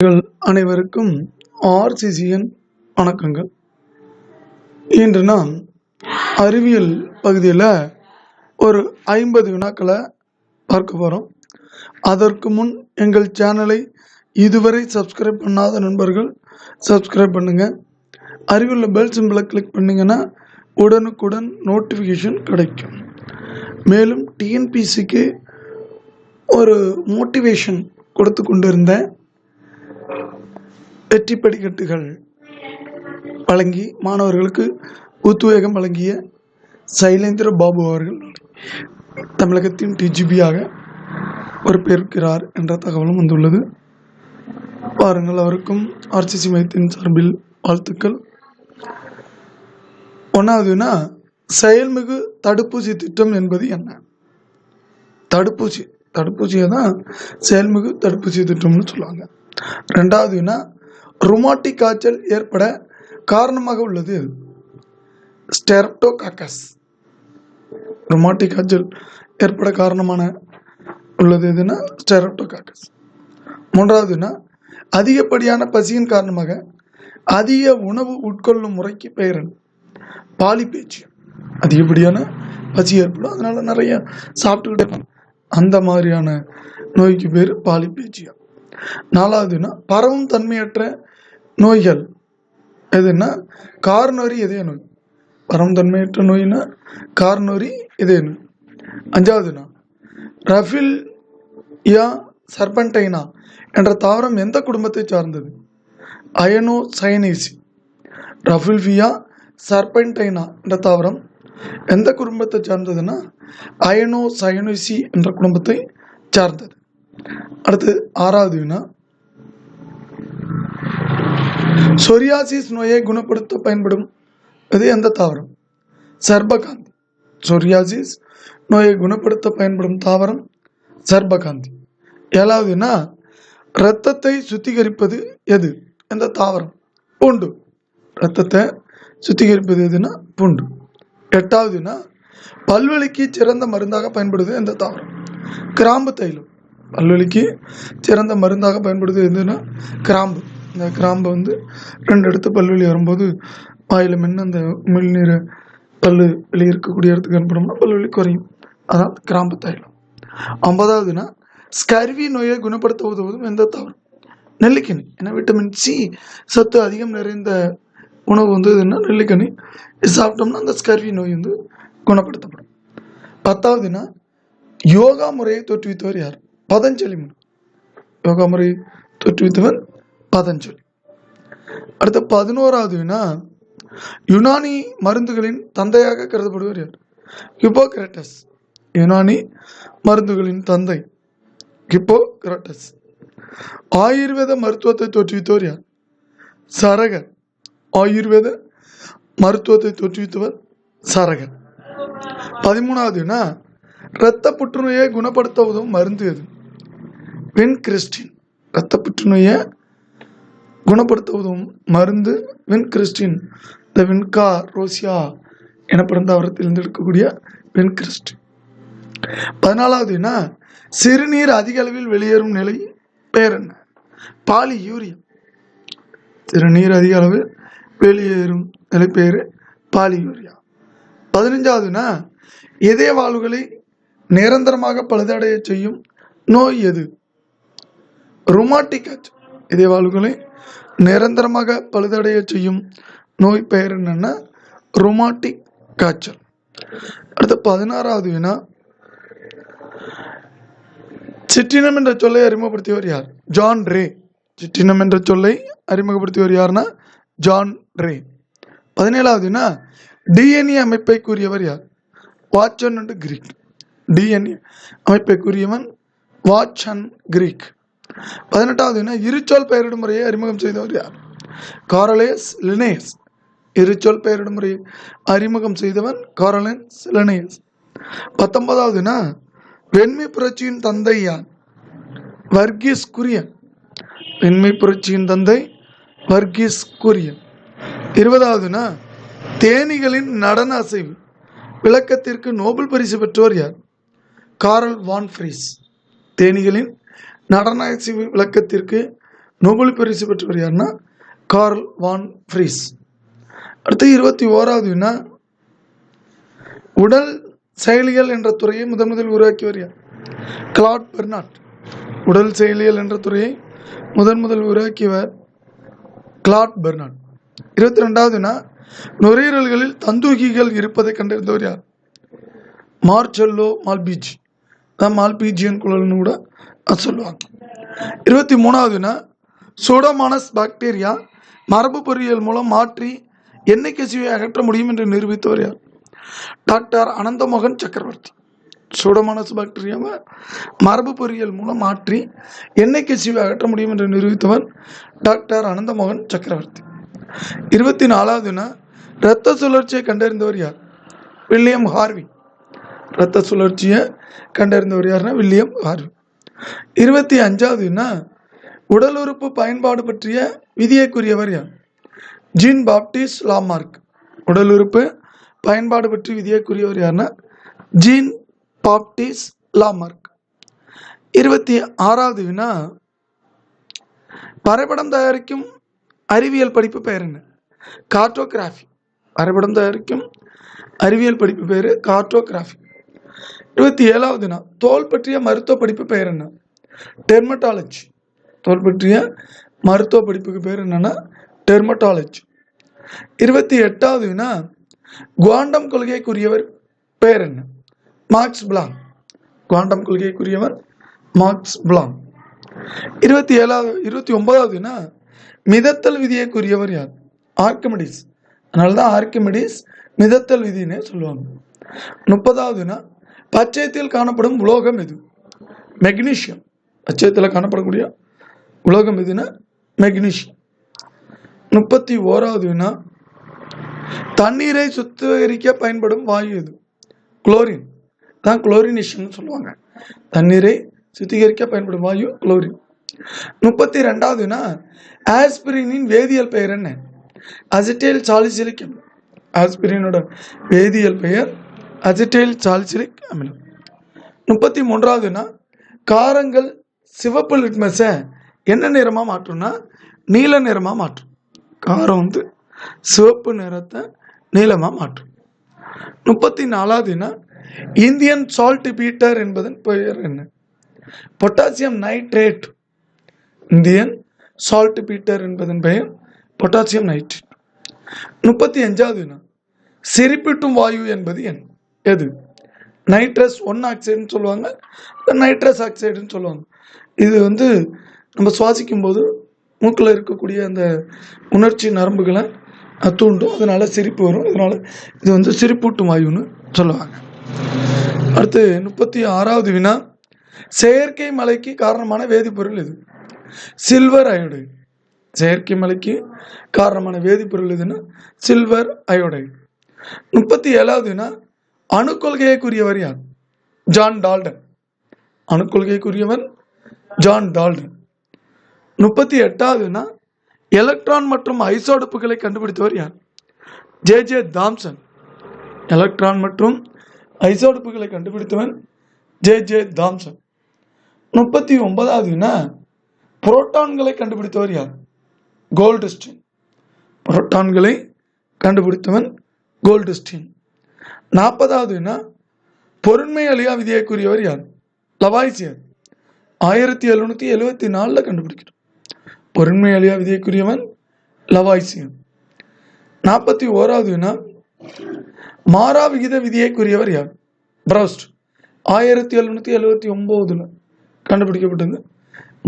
அனைவருக்கும் ஆர்சிசியின் வணக்கங்கள். இன்று நாம் அறிவியல் பகுதியில் ஒரு ஐம்பது வினாக்களை பார்க்க போகிறோம் அதற்கு முன் எங்கள் சேனலை இதுவரை சப்ஸ்கிரைப் பண்ணாத நண்பர்கள் சப்ஸ்கிரைப் பண்ணுங்கள் அறிவியல் பெல் சிம்பிளை கிளிக் பண்ணிங்கன்னா உடனுக்குடன் நோட்டிஃபிகேஷன் கிடைக்கும். மேலும் டிஎன்பிசிக்கு ஒரு மோட்டிவேஷன் கொடுத்து கொண்டிருந்தேன். வெற்றி படிக்கட்டுகள் வழங்கி மாணவர்களுக்கு உத்வேகம் வழங்கிய சைலேந்திர பாபு அவர்கள் தமிழகத்தின் டிஜிபியாக பொறுப்பேற்கிறார் என்ற தகவலும் வந்துள்ளது. பாருங்கள் அவருக்கும் ஆர்சிசி மையத்தின் சார்பில் வாழ்த்துக்கள். ஒன்றாவதுனா செயல்மிகு தடுப்பூசி திட்டம் என்பது என்ன? தடுப்பூசி. தடுப்பூசியை தான் செயல்மிகு தடுப்பூசி திட்டம்னு சொல்லுவாங்க. ரெண்டாவதுனா ருமாட்டிக் காய்ச்சல் ஏற்பட காரணமாக உள்ளது. எது ஸ்டெர்டோகாக்கஸ் ருமாட்டிக் காய்ச்சல் ஏற்பட காரணமான உள்ளது எதுனா ஸ்டெரப்டோகாக்கஸ். மூன்றாவதுனா அதிகப்படியான பசியின் காரணமாக அதிக உணவு உட்கொள்ளும் முறைக்கு பெயர் பாலிப்பேச்சு அதிகப்படியான பசி ஏற்படும். அதனால நிறைய சாப்பிட்டுக்கிட்டே அந்த மாதிரியான நோய்க்கு பேர் பாலிப்பேச்சியா நாலாவதுனா பரவும் தன்மையற்ற நோய்கள். எதுன்னா கார்னொரி இதய நோய். பரவும் தன்மையற்ற நோய்னா கார்னொரி இதய நோய். அஞ்சாவதுனா ரஃபில் யா சர்பன்டைனா என்ற தாவரம் எந்த குடும்பத்தை சார்ந்தது? அயனோ சயனேசி ரஃபில்வியா சர்பென்டைனா என்ற தாவரம் எந்த குடும்பத்தை சார்ந்ததுன்னா அயனோ சயனோசி என்ற குடும்பத்தை சார்ந்தது. அடுத்து ஆறாவது வினா. சொரியாசிஸ் நோயை குணப்படுத்த பயன்படும். இது எந்த தாவரம்? சர்பகாந்தி. சொரியாசிஸ் நோயை குணப்படுத்த பயன்படும் தாவரம் சர்பகாந்தி. ஏழாவதுனா இரத்தத்தை சுத்திகரிப்பது எது? எந்த தாவரம்? பூண்டு. இரத்தத்தை சுத்திகரிப்பது எதுனா? பூண்டு. எட்டாவதுனா பல்வலிக்கு சிறந்த மருந்தாக பயன்படுது எந்த தாவரம்? கிராம்பு தைலம். பல்வலிக்கு சிறந்த மருந்தாக பயன்படுது எதுனா கிராம்பு. இந்த கிராம்பை வந்து ரெண்டு இடத்து பல்வலி வரும்போது வாயில் மென்று அந்த உமிழ்நீரை பல்லு வெளியே இருக்கக்கூடிய இடத்துக்கு அனுப்பினோம்னா பல்வலி குறையும். அதான் கிராம்பு தைலம். ஐம்பதாவதுனா ஸ்கர்வி நோயை குணப்படுத்த உதவுவதும் எந்த தவறும். நெல்லிக்கனி. ஏன்னா விட்டமின் சி சத்து அதிகம் நிறைந்த உணவு வந்து எதுன்னா நெல்லிக்கனி. சாப்பிட்டோம்னா அந்த ஸ்கர்வி நோய் வந்து குணப்படுத்தப்படும். பத்தாவதுனா யோகா முறையை தோற்றுவித்தவர் யார்? பதஞ்சலி முனி யோகாமுறை தோற்றுவித்தவன் பதஞ்சலி அடுத்த பதினோராவது வினா யுனானி மருந்துகளின் தந்தையாக கருதப்படுவர் யார் ஹிப்போக்ரட்டஸ் யுனானி மருந்துகளின் தந்தை ஹிப்போக்ரட்டஸ் ஆயுர்வேத மருத்துவத்தை தோற்றுவித்தவர் யார் சரகர் ஆயுர்வேத மருத்துவத்தை தோற்றுவித்தவர் சரகர் பதிமூணாவதுனா இரத்த புற்றுநோயை குணப்படுத்த உதவும் மருந்து எது வின் கிறிஸ்டின் இரத்த புற்றுநோயை குணப்படுத்த உதவும் மருந்து வென் கிறிஸ்டின் த வென்கா ரோசியா எனப்படும் தாவரத்திலிருந்து எடுக்கக்கூடிய வென் கிறிஸ்டின். பதினாலாவதுனா சிறுநீர் அதிக அளவில் வெளியேறும் நிலை பெயர் என்ன? Polyuria. சிறுநீர் அதிக அளவில் வெளியேறும் நிலை பெயர் பாலி யூரியா. பதினஞ்சாவதுனா இதய வாழ்வுகளை நிரந்தரமாக பழுதடைய செய்யும் நோய் எது? ருமாட்டிக் காய்ச்சல் இதே வாழ்வுகளை நிரந்தரமாக பழுதடைய செய்யும் நோய் பெயர் என்னென்னா ருமாட்டிக் காய்ச்சல். அடுத்து பதினாறாவது வினா. சிற்றினம் என்ற சொல்லை அறிமுகப்படுத்தியவர் யார்? John Ray. சிற்றினம் என்ற சொல்லை அறிமுகப்படுத்தியவர் யாருன்னா ஜான் ரே. பதினேழாவதுனா டிஎன்ஏ அமைப்பை கூறியவர் யார்? வாட்சன் அண்ட் கிரீக் டிஎன்ஏ அமைப்பை கூறியவன் வாட்சன் கிரீக் பதினெட்டாவதுனா இருச்சொல் பெயரிடும் முறையை அறிமுகம் செய்தவர் யார்? காரலேஸ் லினேஸ். இருச்சொல் பெயரிடும் முறையை அறிமுகம் செய்தவன் காரலன்ஸ் லினேஸ். பத்தொன்பதாவதுனா வெண்மை புரட்சியின் தந்தை யார்? வர்கீஸ் குரியன் வெண்மை புரட்சியின் தந்தை வர்கீஸ் குரியன் இருபதாவதுனா தேனிகளின் நடன அசைவு. விளக்கத்திற்கு நோபல் பரிசு பெற்றவர் யார்? காரல் வான்ஃப்ரீஸ். தேனிகளின் நடன அசைவு விளக்கத்திற்கு நோபல் பரிசு பெற்றவர் யாருன்னா? Karl von Fries. அடுத்து இருபத்தி ஓராவது வினா உடல் செயலியல் என்ற துறையை முதன் முதல் உருவாக்கியவர் யார்? Claude Bernard. உடல் செயலியல் என்ற துறையை முதன் முதல் உருவாக்கியவர் கிளாட் பெர்னாட். இருபத்தி ரெண்டாவது வினா நுரையீரல்களில் தந்தூகிகள் இருப்பதை கண்டறிந்தவர் யார்? மார்ச்செல்லோ மால்பீஜ். தான் மால்பீஜியன் குழல்னு கூட அது சொல்லுவாங்க. இருபத்தி மூணாவதுனா சூடோமானஸ் பாக்டீரியா மரபு பொறியியல் மூலம் மாற்றி எண்ணெய் கசிவை அகற்ற முடியும் என்று நிரூபித்தவர் யார்? டாக்டர் அனந்தமோகன் சக்கரவர்த்தி. சூடமானஸ் பாக்டீரியாவை மரபு பொறியியல் மூலம் மாற்றி எண்ணெய் கசிவை அகற்ற முடியும் என்று நிரூபித்தவர் டாக்டர் அனந்தமோகன் சக்கரவர்த்தி. இருபத்தி நாலாவதுனா இரத்த சுழற்சியை கண்டறிந்தவர் யார்? வில்லியம் ஹார்வி இரத்த சுழற்சியை கண்டறிந்தவர் யாருன்னா வில்லியம் ஹார்வி இருபத்தி அஞ்சாவதுன்னா உடல் உறுப்பு பயன்பாடு பற்றிய விதியைக்குரியவர் யார்? Jean Baptiste Lamarck. உடல் உறுப்பு பயன்பாடு பற்றி விதியைக்குரியவர் யாருன்னா ஜீன் பாப்டிஸ் லாமார்க். இருபத்தி ஆறாவது வினா வரைபடம் தயாரிக்கும் அறிவியல் படிப்பு பெயர் என்ன? கார்டோகிராஃபி. வரைபடம் தயாரிக்கும் அறிவியல் படிப்பு பேர் கார்டோகிராஃபி. இருபத்தி ஏழாவதுனா தோல் பற்றிய மருத்துவ படிப்பு பெயர் என்ன? டெர்மட்டாலஜி தோல் பற்றிய மருத்துவ படிப்புக்கு பேர் என்னன்னா டெர்மட்டாலஜி இருபத்தி எட்டாவதுனா குவாண்டம் கொள்கைக்குரியவர் பெயர் என்ன? மார்க்ஸ் பிளாங் குவாண்டம் கொள்கைக்குரியவர் மார்க்ஸ் பிளாங் இருபத்தி ஏழாவது இருபத்தி ஒன்பதாவதுனா மிதத்தல் விதியைக்குரியவர் யார்? ஆர்கிமிடிஸ் அதனால தான் ஆர்கிமிடிஸ் மிதத்தல் விதினே சொல்லுவாங்க. முப்பதாவதுனா பச்சையத்தில் காணப்படும் உலோகம் எது? மெக்னீஷியம் பச்சையத்தில் காணப்படக்கூடிய உலோகம் எதுனா மெக்னீஷியம் முப்பத்தி ஓராவது வினா தண்ணீரை சுத்திகரிக்க பயன்படும் வாயு எது? குளோரின் தான் குளோரினேஷன் சொல்லுவாங்க. தண்ணீரை சுத்திகரிக்க பயன்படும் வாயு குளோரின் முப்பத்தி ரெண்டாவதுனா ஆஸ்பிரினின் வேதியியல் பெயர் என்ன? அசிட்டைல் சாலிசிலிக் ஆஸ்பிரினோட வேதியியல் பெயர் அஜிடைல் சால்சிலிக் அமிலம். முப்பத்தி மூன்றாவதுனா காரங்கள் சிவப்பு லிட்மஸை என்ன நிறமாக மாற்றும்னா நீல நிறமாக மாற்றும். காரம் வந்து சிவப்பு நிறத்தை நீளமாக மாற்றும். முப்பத்தி நாலாவதுனா இந்தியன் சால்ட் பீட்டர் என்பதன் பெயர் என்ன? Potassium nitrate. Indian saltpetre என்பதன் பெயர் பொட்டாசியம் நைட்ரேட். முப்பத்தி அஞ்சாவதுனா சிரிப்பிட்டும் வாயு என்பது என்ன? எது? நைட்ரஸ் ஒன் ஆக்சைடுன்னு சொல்லுவாங்க நைட்ரஸ் ஆக்சைடுன்னு சொல்லுவாங்க. இது வந்து நம்ம சுவாசிக்கும் போது மூக்கில் இருக்கக்கூடிய அந்த உணர்ச்சி நரம்புகளை தூண்டும் அதனால சிரிப்பு வரும். அதனால இது வந்து சிரிப்பூட்டும் வாயுன்னு சொல்லுவாங்க. அடுத்து முப்பத்தி ஆறாவது வினா. செயற்கை மலைக்கு காரணமான வேதிப்பொருள் இது சில்வர் அயோடை செயற்கை மலைக்கு காரணமான வேதிப்பொருள் எதுன்னா சில்வர் அயோடை முப்பத்தி ஏழாவது வினா. அணுக்கொள்கையைக்குரியவர் யார்? John Dalton. அணுக்கொள்கைக்குரியவர் John Dalton. முப்பத்தி எட்டாவதுனா எலக்ட்ரான் மற்றும் ஐசோடுப்புகளை கண்டுபிடித்தவர் யார்? J J Thomson. எலக்ட்ரான் மற்றும் ஐசோடுப்புகளை கண்டுபிடித்தவன் ஜே ஜே தாம்சன். முப்பத்தி ஒன்பதாவதுனா புரோட்டான்களை கண்டுபிடித்தவர் யார்? கோல்டுஸ்டின். புரோட்டான்களை கண்டுபிடித்தவன் கோல்டுஸ்டின். நாற்பதாவதுன்னா பொருண்மை அழியா விதியைக்குரியவர் யார்? லவாய்சியர். ஆயிரத்தி எழுநூற்றி எழுவத்தி நாலில் கண்டுபிடிக்கிறோம் பொருண்மை அழியா விதியைக்குரியவன் லவாய்சியன். நாற்பத்தி ஓராவது மாறா விகித விதியைக்குரியவர் யார்? பிரௌஸ்ட். ஆயிரத்தி எழுநூற்றி எழுவத்தி ஒம்போதில் கண்டுபிடிக்கப்பட்டது.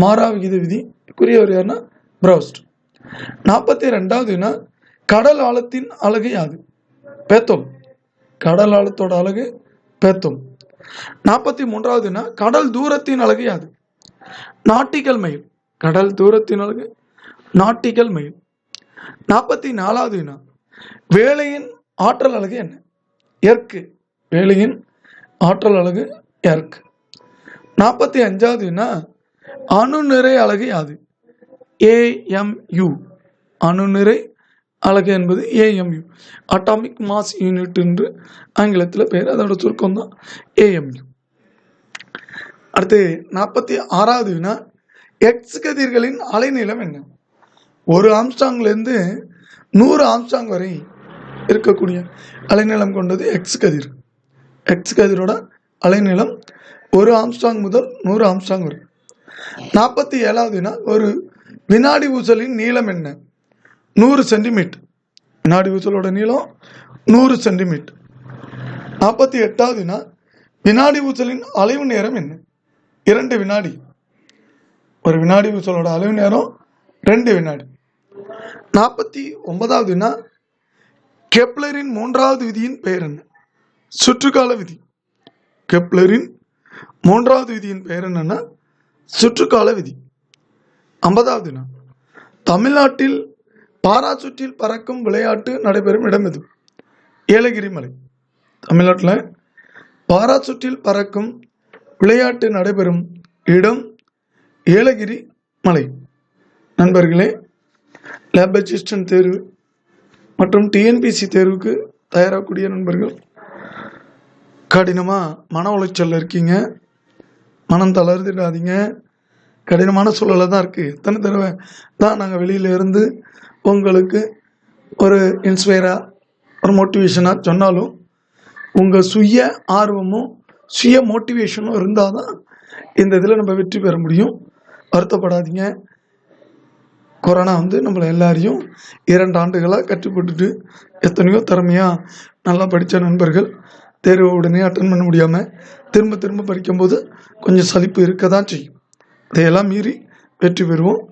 மாறா விகித விதிக்குரியவர் யாருன்னா பிரௌஸ்ட். நாற்பத்தி ரெண்டாவது கடல் ஆழத்தின் அழகு யாது? பேத்தோம் கடல் ஆழத்தோட அழகு பேத்தோம். நாற்பத்தி மூன்றாவதுனா கடல் தூரத்தின் அழகு யாது? Nautical mile. கடல் தூரத்தின் அழகு நாட்டிக்கல் மைல். நாற்பத்தி நாலாவதுனா வேலையின் ஆற்றல் அழகு என்ன? எர்க்கு. வேலையின் ஆற்றல் அழகு எர்க்கு. நாற்பத்தி அஞ்சாவதுனா அணுநிறை அணு நிறை அழகு யாது ஏஎம்யு அணுநிறை அலகு என்பது ஏஎம்யூ அட்டாமிக் மாஸ் யூனிட் என்று ஆங்கிலத்தில் பேர். அதோட சுருக்கம் தான் ஏஎம்யூ அடுத்து நாற்பத்தி ஆறாவது வினா. எக்ஸ் கதிர்களின் அலைநீளம் என்ன? ஒரு ஆம்ஸ்டாங்லேருந்து நூறு ஆம்ஸ்டாங் வரை இருக்கக்கூடிய அலைநீளம் கொண்டது எக்ஸ் கதிர். எக்ஸ் கதிரோட அலைநீளம் ஒரு ஆம்ஸ்டாங் முதல் நூறு ஆம்ஸ்டாங் வரை. நாற்பத்தி ஏழாவது வினா. ஒரு வினாடி ஊசலின் நீளம் என்ன? நூறு சென்டிமீட்டர். வினாடி ஊசலோட நீளம் நூறு சென்டிமீட்டர். நாற்பத்தி எட்டாவது வினா வினாடி ஊசலின் அலைவு நேரம் என்ன? இரண்டு வினாடி. ஒரு வினாடி ஊசலோட அலைவு நேரம் ரெண்டு வினாடி. நாற்பத்தி ஒன்பதாவது வினா கெப்லரின் மூன்றாவது விதியின் பெயர் என்ன? சுற்றுக்கால விதி. கெப்லரின் மூன்றாவது விதியின் பெயர் என்னன்னா சுற்றுக்கால விதி. ஐம்பதாவது வினா தமிழ்நாட்டில் பாராசூட்டில் பறக்கும் விளையாட்டு நடைபெறும் இடம் எது ஏலகிரி மலை தமிழ்நாட்டில் பாராசூட்டில் பறக்கும் விளையாட்டு நடைபெறும் இடம் ஏலகிரி மலை நண்பர்களே லேப் அசிஸ்டன்ட் தேர்வு மற்றும் டிஎன்பிசி தேர்வுக்கு தயாராகக்கூடிய நண்பர்கள் கடினமாக மன உளைச்சலில் இருக்கீங்க. மனம் தளர்ந்துடாதீங்க. கடினமான சூழலாக தான் இருக்குது எத்தனை தடவை? தான் நாங்கள் வெளியில இருந்து உங்களுக்கு ஒரு இன்ஸ்பயராக ஒரு மோட்டிவேஷனாக சொன்னாலும் உங்கள் சுய ஆர்வமும் சுய மோட்டிவேஷனும் இருந்தால் தான் இந்த இதில் நம்ம வெற்றி பெற முடியும். வருத்தப்படாதீங்க. கொரோனா வந்து நம்மளை எல்லாரையும் இரண்டு ஆண்டுகளாக கட்டுப்பட்டுட்டு எத்தனையோ திறமையாக நல்லா படித்த நண்பர்கள் தேர்வு உடனே அட்டன் பண்ண முடியாமல் திரும்ப திரும்ப படிக்கும்போது கொஞ்சம் சலிப்பு இருக்க தான் செய்யும். இதையெல்லாம் மீறி வெற்றி பெறுவோம்.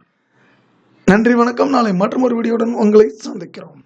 நன்றி வணக்கம். நாளை மற்றொரு வீடியோடன் உங்களை சந்திக்கிறோம்.